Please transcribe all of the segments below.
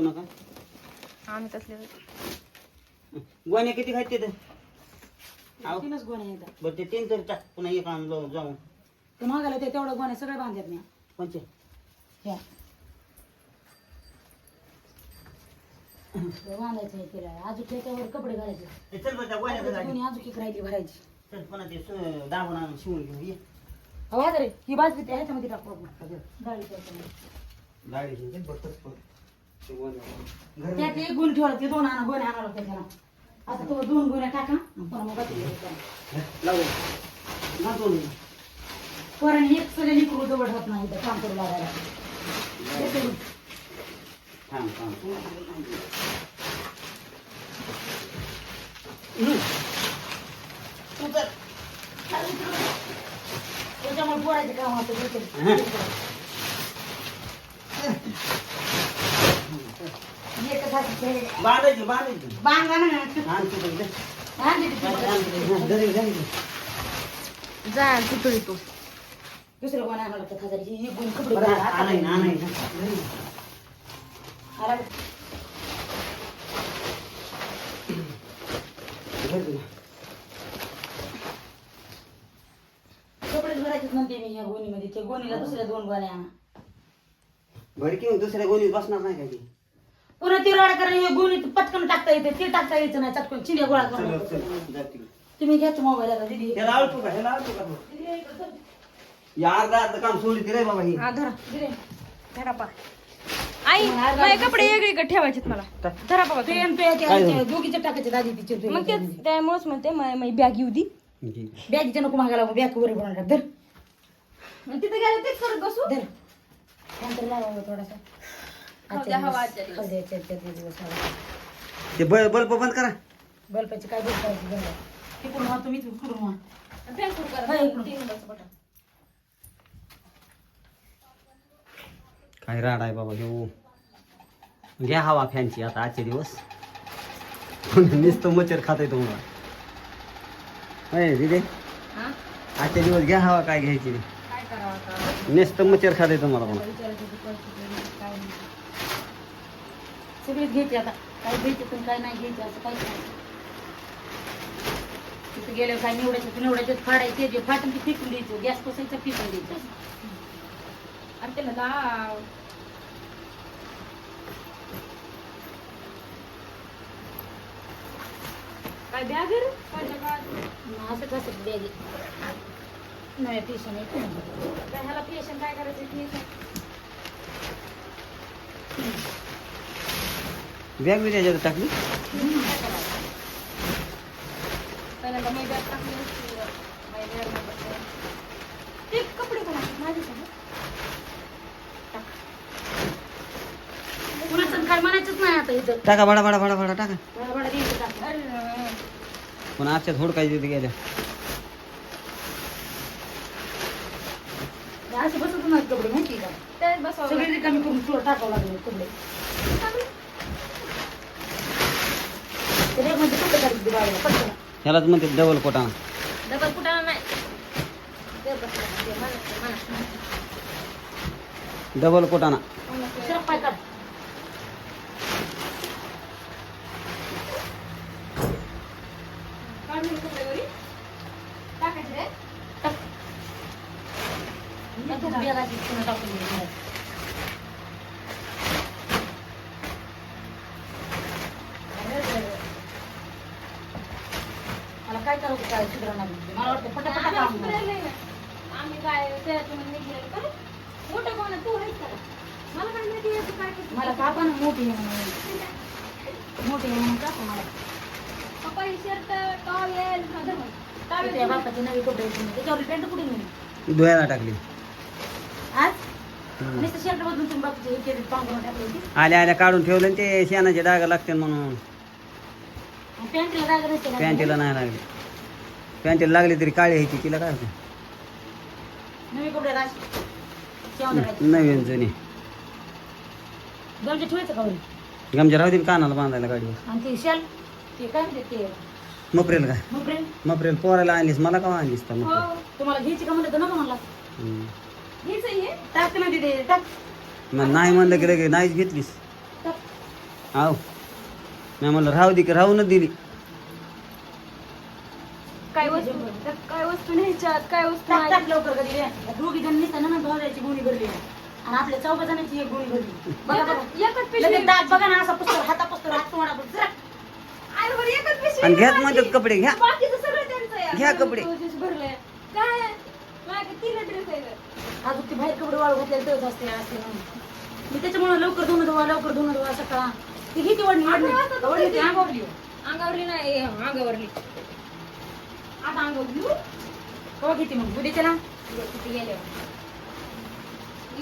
येऊ नका. आम्ही तसले गोण्या किती खायचे ते? आहो. तीनच गोण्या येतात. बरं ते तीन तरी टाक. पुन्हा एक आणलो जाऊन ते मागायला ते तेवढ्या गोण्या सगळ्या बांधल्यात मी पंच ह्या ते बांधायचं आहे तिला अजून त्याच्यावर कपडे घालायचे. ते चल बरं त्या गोण्या त्याची गोणी अजून एक राहिली भरायची. चल पुन्हा ते सु- दाबून आणून शिवून घेऊ. ये. हवा रे ही बाजरी त्या ह्याच्यामध्ये टाकू आपण. डाळीच्या ह्याच्यामध्ये. गाडी घेऊन बरं, तसं. त्यात एक गुण ठेवला ते दोन आणा गोण्या आणावं लागतात त्याला आता तो दोन गोण्या टाका पुन्हा मग. पोरांनी एक सगळे लिकरू जवळ होत नाही इथं काम करू लागायला. थांब, थांब. त्याच्यामुळे पोराचे काम होतं हं. घेते. एकच हातात हे. बांधायची बांधायची बांधा ना तिथे. तू दुसरं कोण खाजारी ही गुण कपडे. आणाय ना, आणाय. कपडेच भरायचेच म्हणते मी ह्या गोणीमध्ये ते गोणीला दुसऱ्या दोन गोण्या आणा बरं की मग दुसऱ्या गोणीत बसणार नाही का ती? पुन्हा ती राड करा हे गोणीत पटकन टाकता येते ते टाकता यायचं नाही चटकन चिंध्या गोळा चल, करून चल. तुम्ही घ्याच मोबाईल आता दिदी आवडतो का? ह्याला आवडतो का? तो? या अर्धा अर्धा काम सोडली रे बाबा ही. हा धरा. धरा पा. आई माझे कपडे वेगळीकडे ठेवायचेत मला. धरा बाबा ते काय झालं? दोघीचे टाकायचे दादी तिचे मग ते त्यामुळेच म्हणते माझी बॅग येऊ दी. बॅगीच्या नको मागायला बॅग वर बनवून टाक धर. मग तिथे गेलं तेच करत बसू. धर. नंतर लावावं थोडासा. आजच्या दिवस. खाऊ द्या, आजच्या- आजच्या दिवस हवा. ते ब- बल्ब बंद करा बल्बाची काय तिकडून तुम्ही व्हा. हा, बटन. काय राड आहे बाबा घेऊ घ्या हवा फॅनची आता आजचे दिवस नुसतं मच्छर खात आहे तुम्हाला अय दिदे हा? आजचे दिवस घ्या हवा काय घ्यायची काय करावं आता? नुसतं मच्छर खात आहे तुम्हाला पण विचारायचं ते परिस्थिती नाही, काय नाही. सगळेच घ्यायचे आता. काय घ्यायचे पण काय नाही घ्यायचे असं काहीच नाही. तिथे गेल्यावर काय निवडायचं निवडायचे फाडायचे जे फाटून ते फेकून द्यायचं. गॅस पसायचं फेकून द्यायचं. आणि त्याला लाव. काय बॅग असं कसं बॅग नव्या पेशन आहे ह्याला पेशन काय करायचं ते सांग. बॅग बी त्याच्यात टाकली पहिल्यांदा मी बॅग टाकली असती, माझ्या बॅगमध्ये बसल्या. ते कपडे कोणाचे? माझेच आहे ना? कुणाचं काय म्हणायचंच नाही आता इथं टाका बडा बडा बडा बडा टाका. पण आजच्या थोड काही तिथे गेल्या. हे असे बसत नाही कपडे माहिती का? लागतं. रिकामी करून तुला टाकावं लागले कपडे. पटकन ह्यालाच म्हणते डबल कोटा डबल कुठाला नाही ते बसलं, ते मला- ते मला. डबल कोटाना सरक पाय काढ काढून कपडे घरी. टाकायचे रे? बॅग अशी पुन्हा टाकून द्यायची. मला काय करावं काय सुधारणा म्हणजे? मला वाटतं पटापटा आम्ही काम असं करायला नाही ना. आम्ही काय शहरातून निघलेलो का? मोठं कोण आहे? तू आहेस का? मला कापा ना मोठी मोठी आहे म्हणून कापा मला. पप्पा ही शर्ट टॉवेल हा धर मग. टॉवेल त्या बापाचे नवे कपडे आहेत म्हणून. त्याच्यावर पॅन्ट कुठे नेली? धुवायला टाकली. आज? नुसतं शर्ट बदलून तुम्ही बापाचे हे केले पांघरून टाकले होते. आल्या आल्या काढून ठेवलं आणि ते शेणाचे डाग लागते म्हणून. नसते. पॅन्टीला नाही लागले. पॅन्टीला लागली तरी काळी ह्याची तिला काय होतं? नवे कपडे नवीन जुनी गमचे ठेवायचं का वरी? गमच्या राहू दे कानाला बांधायला गाडीवर आणि ते शाल ते काय म्हणते ते मप्रेल पोरायला आणलीस मला का आणलीस तर हो मग तुम्हाला घ्यायची का म्हणलं तर नको म्हणला हेच आहे. टाकते ना तिथे टाक मग नाही म्हणलं की लगे नाहीच घेतलीस टाक आव मी म्हणलं राहू दे की राहूनच दिली काय वस्तू? काय वस्तू न्यायच्यात काय वस्तू टाक नाही टाक लवकर कधी रे. दोघी जण निघताना ना भावाची गुणी भरली. आणि आपल्या चौघ जणांची एक गुणी भरली. बघा बघा. एकच लगेच पिशवी दात बघा ना असा पुस्तक हाता पुस्तक हात तोंडा पुस्तक आणि बरं एकच पिशवी आणि घ्याच बाकी- म्हणतात कपडे घ्या. बाकीचं सगळं त्यांचं आहे. घ्या कपडे. तो भरलंय. काय? माझ्या तीन ड्रेस आहे गं. अजून ती बाहेर कपडे वाळू घातलेले तेच असते असते म्हणून. मी त्याच्यामुळे लवकर धुणं धुवा लवकर धुणं धुवा सकाळ. ती किती वडणी वडणी अकरा वाजता वडणी ती धुतली. अंगावरली. अंगावरली नाही ए, अंगावरली. आता हो. हो किती मग उद्याच्याला किती गेल्यावर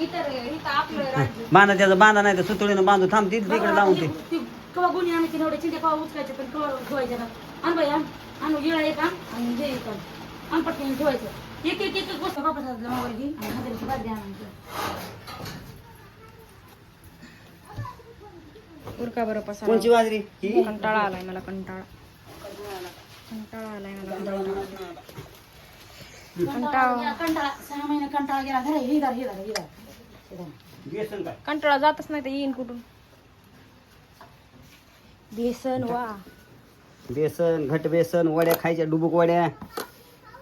इतर इथं आपलं राज्य बांधा त्याचं बांधा नाही तर सुतळीनं बांधू. थांब ती तिकडे लावून ते कवा गुणी आणायची एवढ्या चिंता कवा उचकायचे पण कवा ठेवायचे ना आण बाई आण. आण इळा एक आण. आणि हे एक आण. आण पटकन ठेवायचं एक एक एक एक गोष्ट वापस मोबाईल घे आणि हाताची बादली आणायची उरका बरं पसारा. कोणची बाजरी ही? कंटाळा आलाय मला कंटाळा. कंटाळा आलाय मला कंटाळा कंटाळा सहा महिने कंटाळा गेला धरा हे धरा हे धरा हे धरा हे धरा. बेसन काय कंटाळा जातच नाही तर येईन कुठून. बेसन वा. बेसन घट बेसन वड्या खायच्या डुबुक वड्या.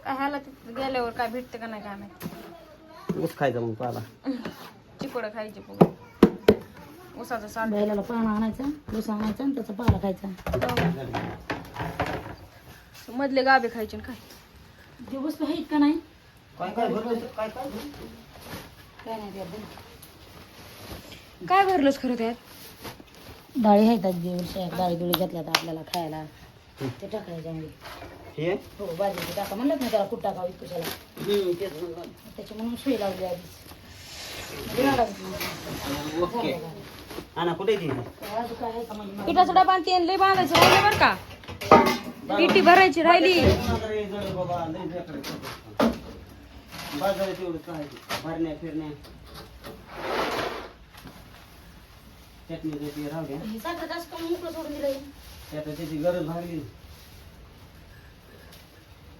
काय ह्याला गेल्यावर काय भेटते का नाही काय माहिती. ऊस खायचा मग पाला. चिकोडं खायचे पुढे उसाचं साल. बैलाला पानं आणायचं ऊस आणायचा आणि त्याचा पाला खायचा. मधले गाबे खायचे न काय जे वस्तू आहेत का नाही? काय काय भरलं काय काय काय नाही त्यात काय भरलंच खरं त्यात? डाळी आहेत जे वर्ष डाळी दुळी घेतल्यात आपल्याला खायला. ते टाकायचे आम्ही हे? हो बाजरीचे टाका. म्हणलं ना त्याला कुठं टाकावं कशाला हम्म, तेच म्हणलं. त्याची म्हणून सुई लावली आधीच. ओके. आणा कुठे ती? तर अजून काय आहे का म्हणजे? पिठाचा डबा आणि तेल लय बांधायचं राहिलं बरं का. पिठी भरायची राहिली. बाजारात तेवढं काय भरण्या फिरण्या चटणी त्याची राहू द्या हे साखर जास्त मोकळं सोडून दिलं त्यात त्याची गरज भागली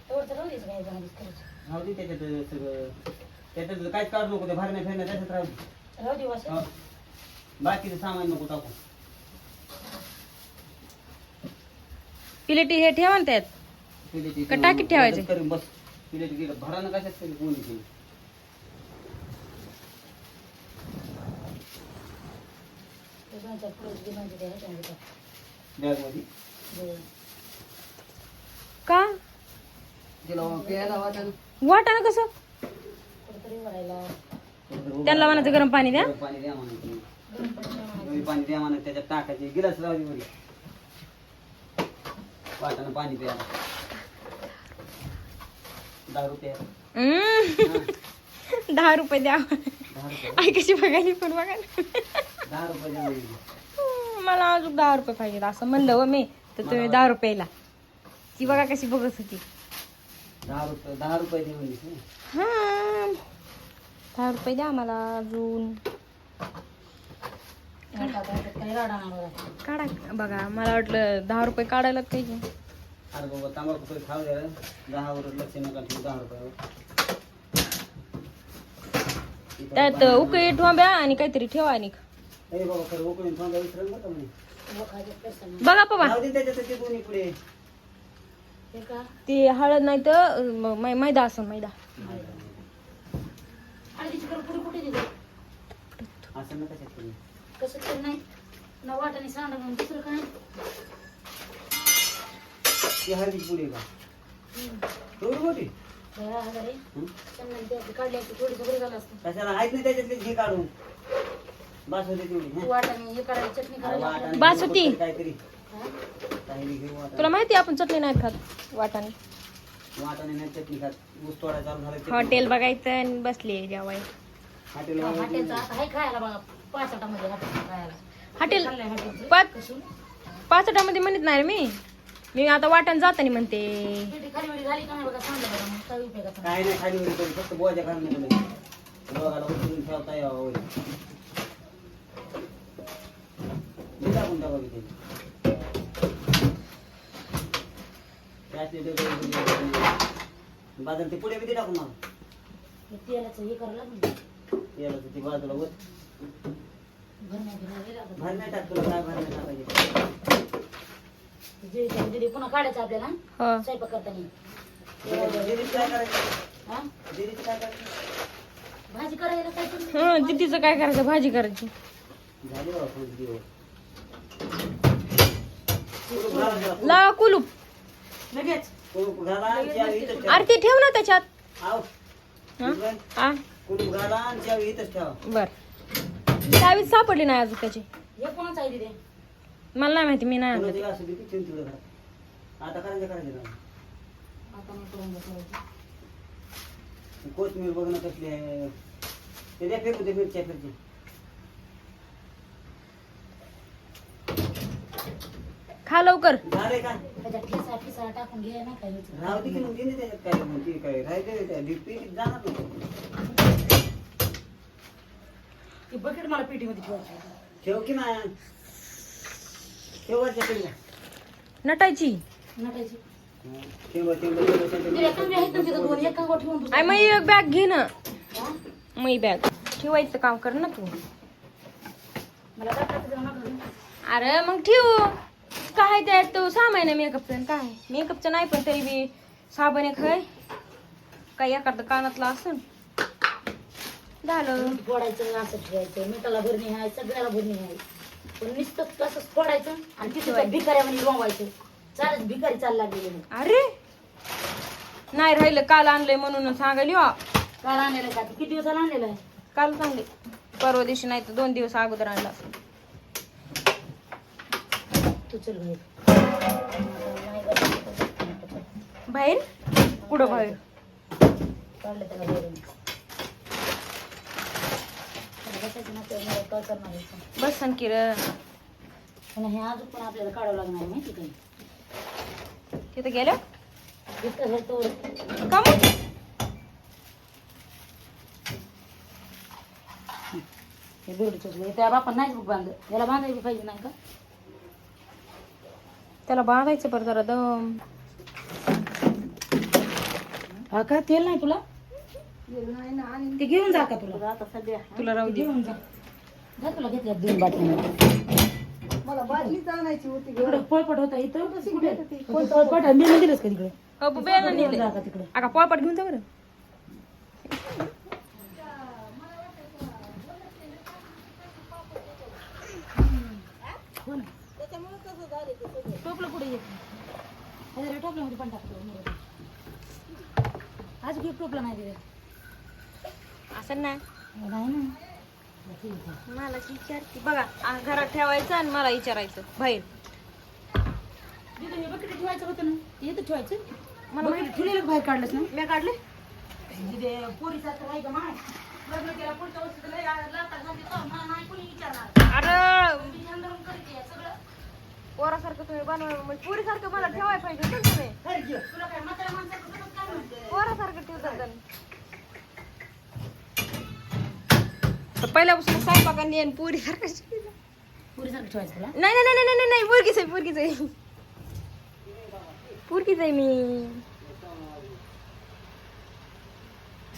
तेवढं राहू द्यायचं काय राहू दे त्याच्यात सगळं त्याच्यात काहीच काढू नको ते भरण्या फिरण्या त्याच्यात राहू दे राहू दे बाकीचं सामान नको टाकू. पिलेटी हे ठेवा ना त्यात. का टाकीत ठेवायचे? करून बस. गेलं कशात तरी कोणी ते. जे का? तिला प्यायला ना कसं? त्यांना म्हणायचं गरम पाणी द्या. गरम पाणी द्या गरम पाणी ठेवायला. गरम पाणी द्या म्हणा त्याच्यात टाकायचे. गिलास राहू दे वरी. पाणी प्यायला. दहा रुपये हम्म. दहा रुपये द्या. दहा रुपये आई कशी बघायली पण बघा ना. दहा रुपये द्या वरी. हम्म, मला अजून दहा रुपये पाहिजे असं म्हणलं हो मी तर तुम्ही दहा रुपयाला. ती बघा कशी बघत होती. दहा रुपये दहा रुपये दे म्हणजे हा. दहा रुपये द्या मला अजून. काढा. बघा मला वाटलं दहा रुपये काढायला पाहिजे. अरे बाबा तांबाखू पैसे खाऊ द्या. दहावर लक्ष नका ठेवू दहा रुपयावर त्यात उकळी ठोंब्या आणि काहीतरी ठेवा आणि. बघा पप्पा. त्याच्यात ते हळद नाही तर म- मै- मैदा असं मैदा. असं नका कसं तर नाही. ना वाटाने सांडा म्हणून दुसरं काय? ती हळदी पुढे का? एवढी मोठी? तेरा हजार आहे हं? चंदन ते काढले असते थोडी सगळी झालं असतं. कशाला? आहेत नाही त्याच्यातले घे काढून. बस होते तेवढी हं? वाटाने हे करायची चटणी अरे करायची. घेऊ काहीतरी. हा? घेऊ. तुला माहिती आहे आपण चटणी नाहीत खात वाटाणे वाटाणे नाही चटणी खात. ऊस तोडा चालू झाला चटणी. हॉटेल बघायचं आणि बसले जेवाय हॉटेल हॉटेलचं आता आहे खायला बघा. हॉटेल पाच पाचटामध्ये म्हणत नाही रे मी. मी आता वाटण जाताना म्हणते. काय नाही. खाली वरी करू फक्त बोजा घालून नको दोघाला उचलून ठेवता यावं वरी मी टाकून टाका की ते. बाजार ते पुढे बी ते टाकून मला हे तेलाचं हे करायला लागलं. याला तर ती बाजूला वर. घर नाही घर नाही लागत. भर नाही टाक तुला काय भर नाही टाकायचे? जे जे- जे- जे पुन्हा काढायचं आपल्याला? हा. स्वयंपाक करताना. दिदीचं काय करायचं? हा? दिदीचं काय करायचं? भाजी करायला काय करू? हा तिथीचं काय करायचं? भाजी करायची. झाली बाबा पाच दिवस. कुलूप लगेच. कुलूप घाला इथंच ठेवा. ना त्याच्यात. आव. हा? कुलूप आ कुलूप घाला आणि चावी इथंच ठेवा. बर. चावीच सापडली नाही अजून त्याची. हे कोणाच आहे तिथे? मला नाही माहिती मी नाही आणलं. असू. आता करायचं करायचं ना आता नाही करून बसवायचं. कोथमीर बघणं कसली आहे. ते द्या फेकू दे मिरच्या फिरची खा लवकर. का? त्याच्यात टाकून घे नाही काय होतं. राहू दे की मग ना त्याच्यात काय मग ती काय डीपी जाणार नाही ती बकेट मला पेटीमध्ये ठेवायची ठेव की ना ठेव वरच्या पिंड्या. नटायची. नटायची. ठेव ठेव ठेव तिला कमी आहेत ना तिथं दोन एका वर ठेवून आय मग एक बॅग घे ना. हा? मग बॅग ठेवायचं काम कर ना तू. मला नका. अरे मग ठेवू. काय त्यात तो? सामान आहे मेकअपचं काय? मेकअपचं नाही पण तरी बी साबण एक आहे. काय एखादं कानातलं असून? झालं. फोडायचं असं ठेवायचं. मिठाला भरणी आहे सगळ्याला भरणी आहे. पण नुसतं तसंच फोडायचं आणि तिथं भिकाऱ्यामध्ये रोवायचं. चालत भिकारी चालला नाही अरे! नाही राहिलं काल आणलंय म्हणून सांगायली हो. काल आणलेलं का? किती दिवसाला आणलेलं आहे? काल चांगले. परवा दिवशी नाही तर दोन दिवस अगोदर आणला. तू चल बाहेर. बाहेर? कुठं बाहेर? काढलं. त्याला बसायचं ना तर मग काय करणार आहे? बस की र पण हे अजून पण आपल्याला काढावं लागणार आहे माहिती काय तिथं गेलं? इतकं घर तर का मग? हे बेडचं त्या बापा नाहीच बुक बांध याला बांधायला पाहिजे नाही का? त्याला बांधायचं बरं जरा दम. हा का? तेल नाही तुला? ते घेऊन जा का तुला? आता सध्या तुला राहू दे. घेऊन जा. जा तुला घेतल्या दोन बाटल्या. मला आणायची होती ग. तिकडे पोळपट होता इथं. कुठे पोळपट आहे. मी नाही दिलंस का तिकडे? हो बेना घेऊन जा का तिकडे? अका पोळपाट घेऊन जा बरं. टोपलं पुढे येत अरे टोपल्यामध्ये पण टाकतो. आज घेऊ टोपला नाही दिले. असं नाही नाही ना. आहे. मला विचारते. बघा आ, घरात ठेवायचं आणि मला विचारायचं. बाहेर. तिथं हे बकेट ठेवायचं होतं ना ते इथं ठेवायचं. मला बकेट ठेवलेलं का बाहेर काढलंस ना? मी काढले. तिथे पोरीसारखं राहायचं माय? लग्न केलं पुढच्या वर्षी तर लय लाथा घालते तर मला नाही कोणी विचारणार. अरे! मी सगळं. पोरासारखं तुम्ही बनवा. म्हणजे पुरीसारखं मला ठेवायला पाहिजे होतं ना तुम्ही? खरं घे. तुला काय म्हाताऱ्या माणसाचं सगळं काय म्हणते पोरासारखं ठेवतात जण. पहिल्यापासून स्वयंपाकांनी आणि पुरी सारखं ठेवायचं तुला? नाही नाही नाही नाही नाही नाही पोरगीच आहे पोरगीच आहे. पोरगीच आहे मी.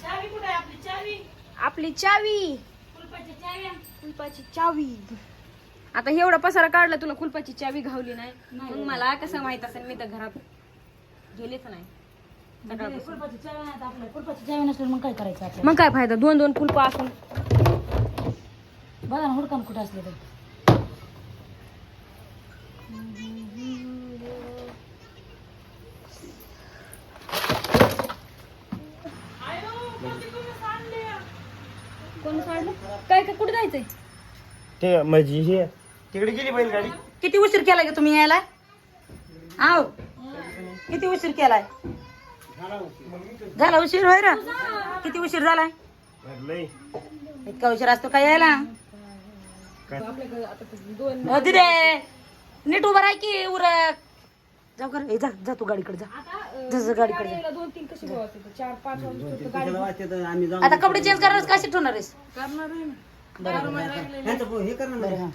आपली? चावी? आपली चावी. कुलपाची चावी कुलपाची चावी. आता एवढा पसारा काढला तुला कुलपाची चावी घावली नाही. मग मला कसं माहीत असेल मी तर घरात गेलेच नाही. कुलपाची चावी नाही आपल्या कुलपाची चावी नसल्यावर मग काय करायचं मग काय फायदा? दोन दोन कुलपा असून. बघा ना हुडकान कुठं असले तर. कोण काय काय कुठे जायचंय? ते हे. तिकडे गेली बैलगाडी. किती उशीर केलाय का तुम्ही यायला? आव. किती उशीर केलाय? झाला उशीर होय रा. किती उशीर झालाय? लय इतका उशीर असतो काय यायला? दिदे नीट उभा राह की उरक. जाऊ कर जा जा तू गाडीकडे जा. जा, जा गाडीकडे जा. दोन तीन कशी बोलायचे चार पाच वाजता आता कपडे चेंज करणार कशी ठेवणार आहेस? ह्यांचं हे कर ना बरं हा.